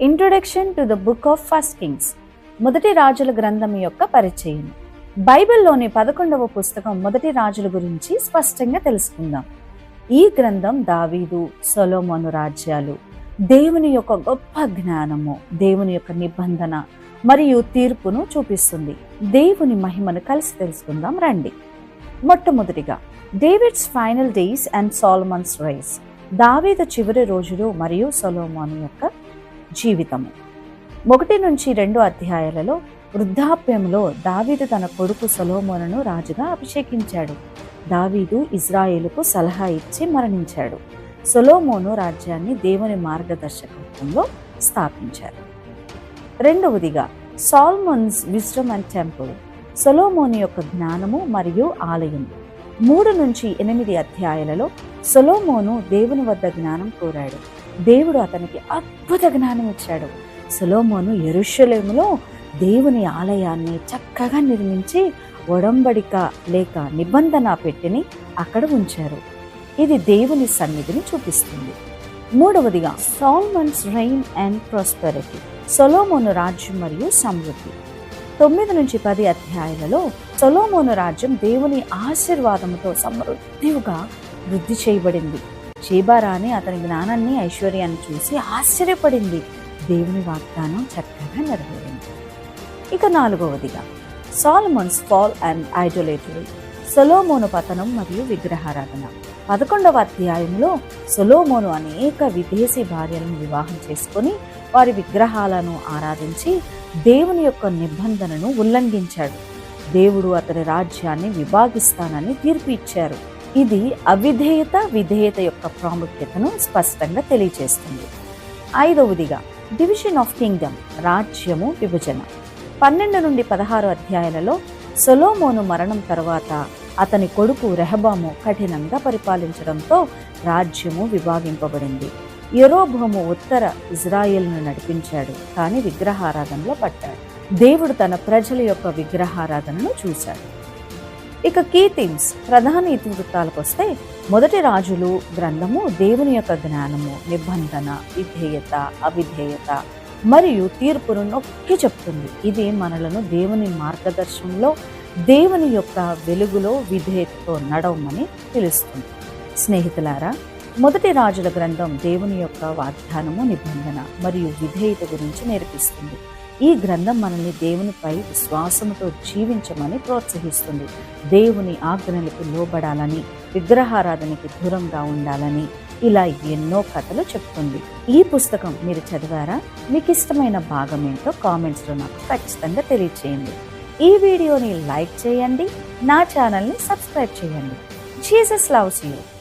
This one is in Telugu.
Introduction to the book of first kings మొదటి రాజుల గ్రంథం యొక్క పరిచయం. బైబిల్లోని పదకొండవ పుస్తకం మొదటి రాజుల గురించి స్పష్టంగా తెలుసుకుందాం. ఈ గ్రంథం దావీదు సొలోమోను రాజ్యాలు. దేవుని యొక్క గొప్ప జ్ఞానము దేవుని యొక్క నిబంధన మరియు తీర్పును చూపిస్తుంది. దేవుని మహిమను కలిసి తెలుసుకుందాం రండి. మొట్టమొదటిగా David's final days and Solomon's rise. Daveedu చివరి రోజులు మరియు సొలోమోను యొక్క జీవితము. ఒకటి నుంచి రెండు అధ్యాయాలలో వృద్ధాప్యంలో దావీదు తన కొడుకు సొలోమోనను రాజుగా అభిషేకించాడు. దావీదు ఇజ్రాయేలుకు సలహా ఇచ్చి మరణించాడు. సొలోమోను రాజ్యాన్ని దేవుని మార్గదర్శకత్వంలో స్థాపించారు. రెండవదిగా సాల్మన్స్ విజ్డమ్ అండ్ టెంపుల్ సొలోమోని యొక్క జ్ఞానము మరియు ఆలయం. మూడు నుంచి ఎనిమిది అధ్యాయాలలో సొలోమోను దేవుని వద్ద జ్ఞానం కోరాడు. దేవుడు అతనికి అద్భుత జ్ఞానం ఇచ్చాడు. సొలోమోను ఎరుషలేములో దేవుని ఆలయాన్ని చక్కగా నిర్మించి ఒడంబడిక లేక నిబంధన పెట్టిని అక్కడ ఉంచారు. ఇది దేవుని సన్నిధిని చూపిస్తుంది. మూడవదిగా Solomon's reign and prosperity Solomon రాజ్యం మరియు సమృద్ధి. తొమ్మిది నుంచి పది అధ్యాయాలలో సొలోమోను రాజ్యం దేవుని ఆశీర్వాదముతో సమృద్ధిగా వృద్ధి చేయబడింది. షీబారాణి అతని జ్ఞానాన్ని ఐశ్వర్యాన్ని చూసి ఆశ్చర్యపడింది. దేవుని వాగ్దానం చక్కగా నెరవేరింది. ఇక నాలుగవదిగా. Solomon's fall and idolatry. Solomon పతనం మరియు విగ్రహారాధన. పదకొండవ అధ్యాయంలో సొలోమోను అనేక విదేశీ భార్యలను వివాహం చేసుకొని వారి విగ్రహాలను ఆరాధించి దేవుని యొక్క నిబంధనను ఉల్లంఘించాడు. దేవుడు అతని రాజ్యాన్ని విభాగిస్తానని తీర్పు ఇచ్చారు. ఇది అవిధేయత విధేయత యొక్క ప్రాముఖ్యతను స్పష్టంగా తెలియజేస్తుంది ఐదవదిగా డివిజన్ ఆఫ్ కింగ్డమ్ రాజ్యము విభజన. పన్నెండు నుండి పదహారు అధ్యాయాలలో సొలోమోను మరణం తర్వాత అతని కొడుకు రెహబాము కఠినంగా పరిపాలించడంతో రాజ్యము విభాగింపబడింది. యరోభోము ఉత్తర ఇజ్రాయెల్ను నడిపించాడు కానీ విగ్రహారాధనలో పట్టాడు దేవుడు తన ప్రజల యొక్క విగ్రహారాధనను చూశాడు. ఇక కీ థీమ్స్ ప్రధాన ఇతివృత్తాలకు వస్తే మొదటి రాజులు గ్రంథము దేవుని యొక్క జ్ఞానము నిబంధన విధేయత అవిధేయత మరియు తీర్పును నొక్కి చెప్తుంది. ఇది మనలను దేవుని మార్గదర్శనంలో దేవుని యొక్క వెలుగులో విధేయతతో నడవమని తెలుస్తుంది. స్నేహితులారా మొదటి రాజుల గ్రంథం దేవుని యొక్క వాగ్దానము నిబంధన మరియు విధేయత గురించి నేర్పిస్తుంది. ఈ గ్రంథం మనల్ని దేవునిపై విశ్వాసముతో జీవించమని ప్రోత్సహిస్తుంది. దేవుని ఆజ్ఞలకు లోబడాలని విగ్రహారాధనకి దూరంగా ఉండాలని ఇలా ఎన్నో కథలు చెప్తుంది. ఈ పుస్తకం మీరు చదివారా? మీకు ఇష్టమైన భాగం ఏంటో కామెంట్స్లో నాకు ఖచ్చితంగా తెలియచేయండి. ఈ వీడియోని లైక్ చేయండి నా ఛానల్ని సబ్స్క్రైబ్ చేయండి. Jesus loves you.